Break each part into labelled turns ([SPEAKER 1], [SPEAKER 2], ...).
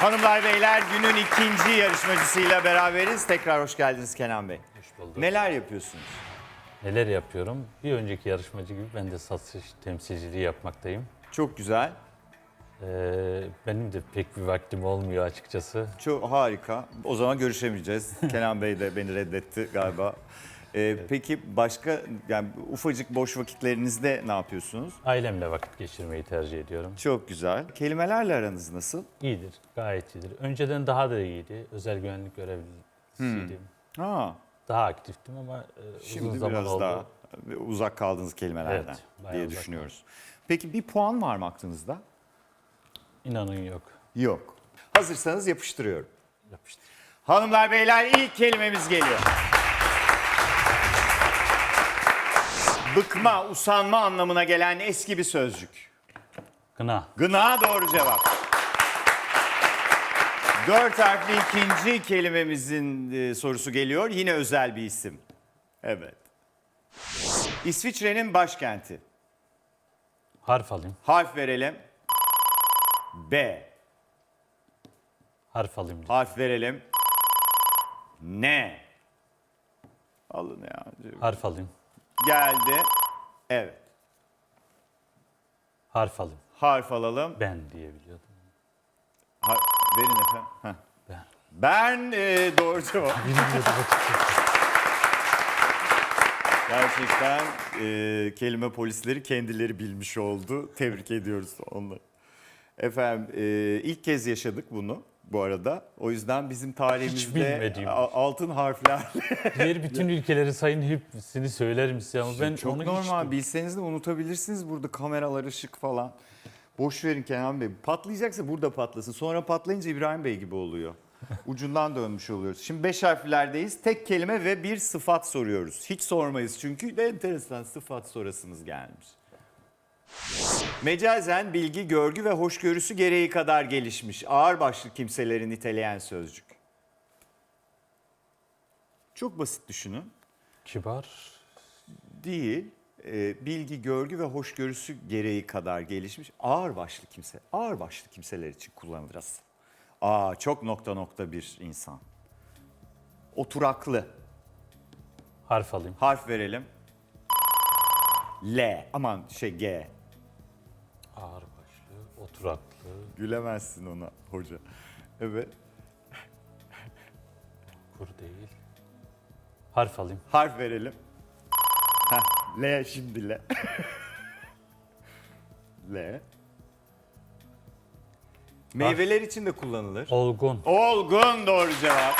[SPEAKER 1] Hanımlar beyler günün ikinci yarışmacısıyla beraberiz. Tekrar hoş geldiniz Kenan Bey.
[SPEAKER 2] Hoş bulduk.
[SPEAKER 1] Neler yapıyorsunuz?
[SPEAKER 2] Neler yapıyorum? Bir önceki yarışmacı gibi ben de satış temsilciliği yapmaktayım.
[SPEAKER 1] Çok güzel.
[SPEAKER 2] Ee, benim de pek bir vaktim olmuyor açıkçası.
[SPEAKER 1] Çok harika. O zaman görüşemeyeceğiz. Kenan Bey de beni reddetti galiba. Ee, Peki başka yani ufacık boş vakitlerinizde ne yapıyorsunuz?
[SPEAKER 2] Ailemle vakit geçirmeyi tercih ediyorum.
[SPEAKER 1] Çok güzel. Kelimelerle aranız nasıl?
[SPEAKER 2] İyidir, gayet iyidir. Önceden daha da iyiydi. Özel güvenlik görevlisiydim.
[SPEAKER 1] Ha,
[SPEAKER 2] Daha aktiftim ama e, uzun
[SPEAKER 1] şimdi
[SPEAKER 2] zaman
[SPEAKER 1] biraz
[SPEAKER 2] oldu.
[SPEAKER 1] daha uzak kaldığınız kelimelerden
[SPEAKER 2] Evet,
[SPEAKER 1] diye düşünüyoruz. Peki bir puan var mı aklınızda?
[SPEAKER 2] İnanın yok.
[SPEAKER 1] Yok. Hazırsanız yapıştırıyorum.
[SPEAKER 2] Yapıştır.
[SPEAKER 1] Hanımlar beyler ilk kelimemiz geliyor. Bıkma, usanma anlamına gelen eski bir sözcük.
[SPEAKER 2] Gına.
[SPEAKER 1] Gına doğru cevap. Dört harfli ikinci kelimemizin e, sorusu geliyor. Yine özel bir isim. Evet. İsviçre'nin başkenti.
[SPEAKER 2] Harf alayım.
[SPEAKER 1] Harf verelim. B.
[SPEAKER 2] Harf alayım.
[SPEAKER 1] Harf verelim. N. Alın ya.
[SPEAKER 2] Harf alayım.
[SPEAKER 1] Geldi. Evet.
[SPEAKER 2] Harf alayım.
[SPEAKER 1] Harf alalım.
[SPEAKER 2] Ben diye biliyordum.
[SPEAKER 1] Har- verin efendim. Heh.
[SPEAKER 2] Ben.
[SPEAKER 1] Ben e, doğru cevap. Gerçekten e, kelime polisleri kendileri bilmiş oldu. Tebrik ediyoruz onları. Efendim e, ilk kez yaşadık bunu bu arada. O yüzden bizim tarihimizde a- altın harflerle.
[SPEAKER 2] Diğer bütün ülkeleri sayın hepsini söylerim size ama ben
[SPEAKER 1] Çok
[SPEAKER 2] onu
[SPEAKER 1] normal.
[SPEAKER 2] hiç
[SPEAKER 1] Bilseniz de unutabilirsiniz burada kameralar, ışık falan. Boş verin Kenan Bey. Patlayacaksa burada patlasın. Sonra patlayınca İbrahim Bey gibi oluyor. Ucundan dönmüş oluyoruz. Şimdi beş harflerdeyiz. Tek kelime ve bir sıfat soruyoruz. Hiç sormayız çünkü de enteresan sıfat sorasınız gelmiş. Mecazen bilgi, görgü ve hoşgörüsü gereği kadar gelişmiş. Ağırbaşlı kimseleri niteleyen sözcük. Çok basit düşünün.
[SPEAKER 2] kibar
[SPEAKER 1] değil. e, bilgi, görgü ve hoşgörüsü gereği kadar gelişmiş ağır başlı kimse. Ağır başlı kimseler için kullanılır aslında. Aa çok nokta nokta bir insan. Oturaklı.
[SPEAKER 2] harf alayım.
[SPEAKER 1] Harf verelim. L. Aman şey G.
[SPEAKER 2] Ağırbaşlı, oturaklı,
[SPEAKER 1] Gülemezsin ona hoca. Evet.
[SPEAKER 2] kur değil. Harf alayım.
[SPEAKER 1] Harf verelim. Heh, L şimdi L. L. Meyveler için de kullanılır.
[SPEAKER 2] Olgun.
[SPEAKER 1] Olgun doğru cevap.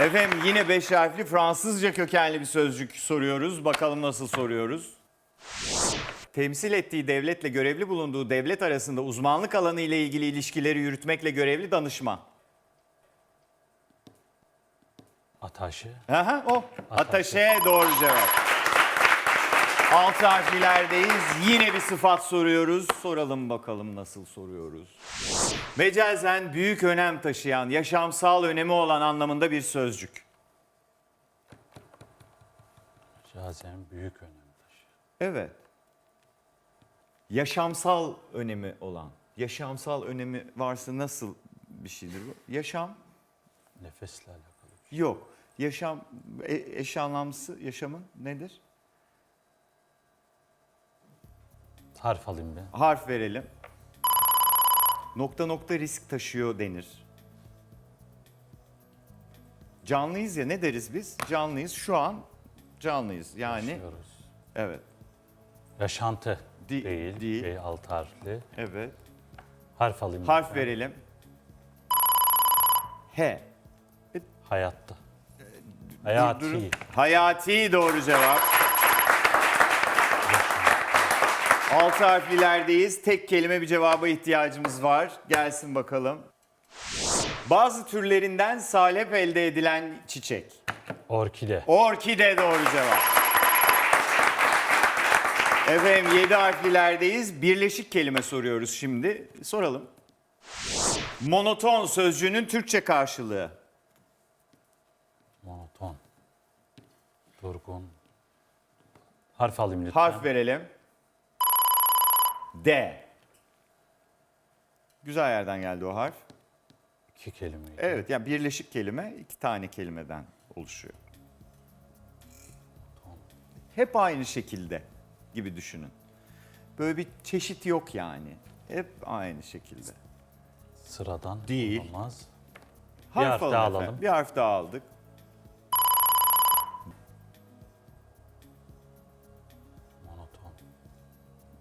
[SPEAKER 1] Efendim yine beş harfli Fransızca kökenli bir sözcük soruyoruz. Bakalım nasıl soruyoruz. Temsil ettiği devletle görevli bulunduğu devlet arasında uzmanlık alanı ile ilgili ilişkileri yürütmekle görevli danışman.
[SPEAKER 2] Ataşı.
[SPEAKER 1] Aha, o. Ataşe doğru cevap. Altı harflerdeyiz. Yine bir sıfat soruyoruz. Soralım bakalım nasıl soruyoruz. Mecazen büyük önem taşıyan, yaşamsal önemi olan anlamında bir sözcük.
[SPEAKER 2] Cazen büyük önem taşıyor.
[SPEAKER 1] Evet. Yaşamsal önemi olan. Yaşamsal önemi varsa nasıl bir şeydir bu? Yaşam
[SPEAKER 2] Nefesle alakalı.
[SPEAKER 1] yok. Yaşam e, eş anlamlısı yaşamın nedir?
[SPEAKER 2] Harf alayım ben.
[SPEAKER 1] Harf verelim. Nokta nokta risk taşıyor denir. Canlıyız ya ne deriz biz? Canlıyız şu an canlıyız yani
[SPEAKER 2] Yaşıyoruz.
[SPEAKER 1] evet
[SPEAKER 2] Yaşantı
[SPEAKER 1] Di-
[SPEAKER 2] değil.
[SPEAKER 1] değil.
[SPEAKER 2] Şey, alt harfli.
[SPEAKER 1] evet
[SPEAKER 2] Harf alayım.
[SPEAKER 1] harf
[SPEAKER 2] lütfen.
[SPEAKER 1] verelim. H.
[SPEAKER 2] Hayatta. Hayati.
[SPEAKER 1] Durdurun. Hayati doğru cevap. Altı harflilerdeyiz. Tek kelime bir cevaba ihtiyacımız var. Gelsin bakalım. Bazı türlerinden salep elde edilen çiçek.
[SPEAKER 2] Orkide.
[SPEAKER 1] Orkide doğru cevap. Efendim 7 harflilerdeyiz. Birleşik kelime soruyoruz şimdi. Soralım. Monoton sözcüğünün Türkçe karşılığı.
[SPEAKER 2] Monoton. Durgun. Harf alayım lütfen.
[SPEAKER 1] Harf verelim. D. Güzel yerden geldi o harf.
[SPEAKER 2] İki kelimeyi.
[SPEAKER 1] Evet yani birleşik kelime iki tane kelimeden oluşuyor. Hep aynı şekilde gibi düşünün. Böyle bir çeşit yok yani. Hep aynı şekilde.
[SPEAKER 2] Sıradan
[SPEAKER 1] Değil.
[SPEAKER 2] olmaz.
[SPEAKER 1] Harf
[SPEAKER 2] harf daha
[SPEAKER 1] efendim.
[SPEAKER 2] alalım.
[SPEAKER 1] Bir harf daha aldık.
[SPEAKER 2] Monoton.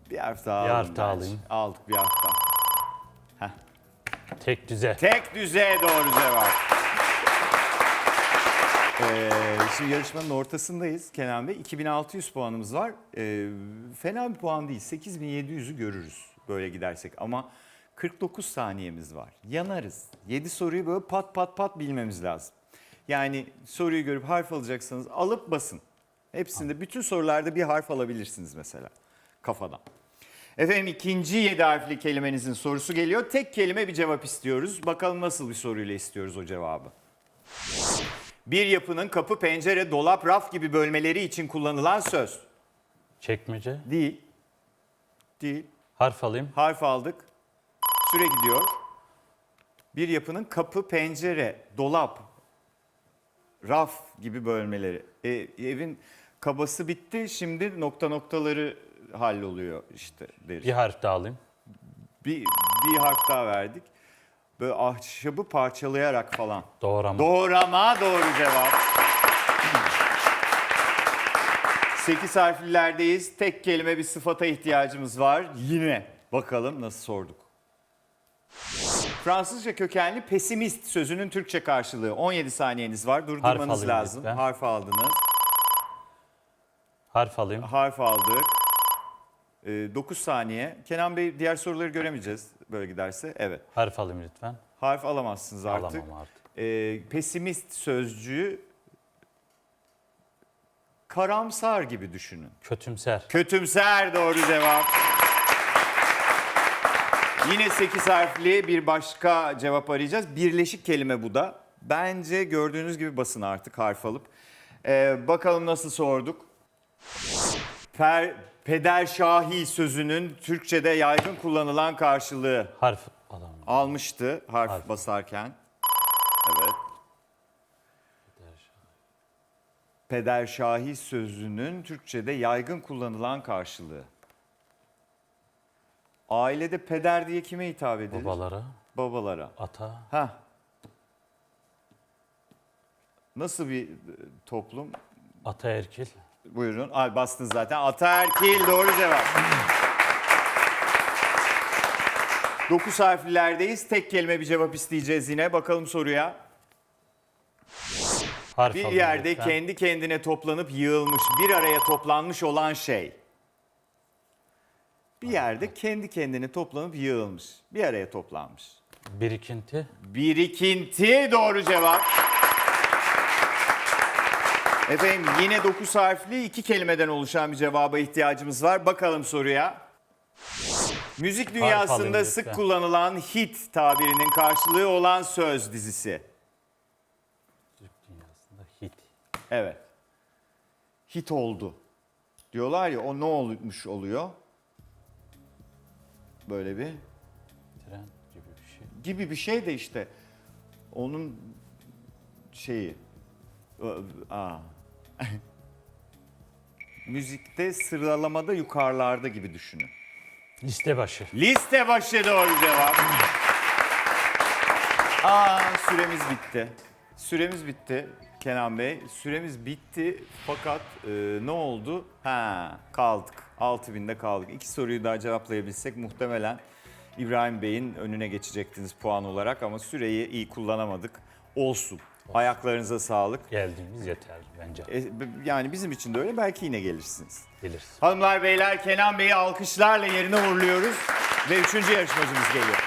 [SPEAKER 1] Bir harf daha
[SPEAKER 2] Bir
[SPEAKER 1] alalım
[SPEAKER 2] harf daha
[SPEAKER 1] bence.
[SPEAKER 2] alayım.
[SPEAKER 1] Aldık bir harf daha.
[SPEAKER 2] Tek düze.
[SPEAKER 1] Tek düze doğru cevap. Ee, şimdi yarışmanın ortasındayız Kenan Bey. 2600 puanımız var. Ee, fena bir puan değil. 8700'ü görürüz böyle gidersek. Ama 49 saniyemiz var. Yanarız. 7 soruyu böyle pat pat pat bilmemiz lazım. Yani soruyu görüp harf alacaksanız alıp basın. Hepsinde bütün sorularda bir harf alabilirsiniz mesela kafadan. Efendim ikinci yedi harfli kelimenizin sorusu geliyor. Tek kelime bir cevap istiyoruz. Bakalım nasıl bir soruyla istiyoruz o cevabı. Bir yapının kapı, pencere, dolap, raf gibi bölmeleri için kullanılan söz.
[SPEAKER 2] Çekmece.
[SPEAKER 1] Değil. Değil.
[SPEAKER 2] Harf alayım.
[SPEAKER 1] Harf aldık. Süre gidiyor. Bir yapının kapı, pencere, dolap, raf gibi bölmeleri. E, evin kabası bitti. Şimdi nokta noktaları halloluyor işte deriz.
[SPEAKER 2] Bir harf daha alayım.
[SPEAKER 1] Bir, bir harf daha verdik. Böyle ahşabı parçalayarak falan.
[SPEAKER 2] Doğrama.
[SPEAKER 1] Doğrama doğru cevap. 8 harflilerdeyiz. Tek kelime bir sıfata ihtiyacımız var. Yine bakalım nasıl sorduk. Fransızca kökenli pesimist sözünün Türkçe karşılığı. 17 saniyeniz var. Durdurmanız
[SPEAKER 2] alayım
[SPEAKER 1] lazım.
[SPEAKER 2] lütfen.
[SPEAKER 1] Harf aldınız.
[SPEAKER 2] harf alayım.
[SPEAKER 1] Harf aldık. 9 saniye. Kenan Bey diğer soruları göremeyeceğiz böyle giderse. Evet.
[SPEAKER 2] Harf alayım lütfen.
[SPEAKER 1] Harf alamazsınız artık.
[SPEAKER 2] Alamam artık.
[SPEAKER 1] Ee, pesimist sözcüğü karamsar gibi düşünün.
[SPEAKER 2] Kötümser.
[SPEAKER 1] Kötümser doğru cevap. Yine 8 harfli bir başka cevap arayacağız. Birleşik kelime bu da. Bence gördüğünüz gibi basın artık harf alıp. Ee, bakalım nasıl sorduk. Per, pederşahi sözünün Türkçe'de yaygın kullanılan karşılığı
[SPEAKER 2] Harf alamam.
[SPEAKER 1] almıştı harf,
[SPEAKER 2] Harf.
[SPEAKER 1] basarken. Evet. Pederşahi sözünün Türkçe'de yaygın kullanılan karşılığı. Ailede peder diye kime hitap edilir?
[SPEAKER 2] Babalara.
[SPEAKER 1] Babalara.
[SPEAKER 2] Ata.
[SPEAKER 1] Ha. Nasıl bir e, toplum?
[SPEAKER 2] Ataerkil.
[SPEAKER 1] Buyurun. Ay bastın zaten. Ataerkil doğru cevap. Dokuz harflilerdeyiz. Tek kelime bir cevap isteyeceğiz yine. Bakalım soruya.
[SPEAKER 2] Harf
[SPEAKER 1] Bir yerde
[SPEAKER 2] lütfen.
[SPEAKER 1] kendi kendine toplanıp yığılmış, bir araya toplanmış olan şey. Bir yerde kendi kendine toplanıp yığılmış, bir araya toplanmış.
[SPEAKER 2] Birikinti.
[SPEAKER 1] Birikinti doğru cevap. Efendim yine 9 harfli iki kelimeden oluşan bir cevaba ihtiyacımız var. Bakalım soruya. Müzik dünyasında sık
[SPEAKER 2] lütfen.
[SPEAKER 1] kullanılan hit tabirinin karşılığı olan söz dizisi.
[SPEAKER 2] Türk dünyasında hit.
[SPEAKER 1] Evet. Hit oldu. Diyorlar ya o ne olmuş oluyor? Böyle bir
[SPEAKER 2] Tren gibi bir şey.
[SPEAKER 1] gibi bir şey de işte onun şeyi aa. müzikte sıralamada yukarılarda gibi düşünün.
[SPEAKER 2] Liste başı.
[SPEAKER 1] Liste başı doğru cevap. Aa süremiz bitti. Süremiz bitti Kenan Bey. Süremiz bitti fakat e, ne oldu? Ha kaldık. 6000'de kaldık. İki soruyu daha cevaplayabilsek muhtemelen İbrahim Bey'in önüne geçecektiniz puan olarak ama süreyi iyi kullanamadık. Olsun. Ayaklarınıza sağlık.
[SPEAKER 2] Geldiğimiz yeter bence.
[SPEAKER 1] E, b- yani bizim için de öyle. Belki yine gelirsiniz.
[SPEAKER 2] Geliriz.
[SPEAKER 1] Hanımlar beyler Kenan Bey'i alkışlarla yerine uğurluyoruz ve üçüncü yarışmacımız geliyor.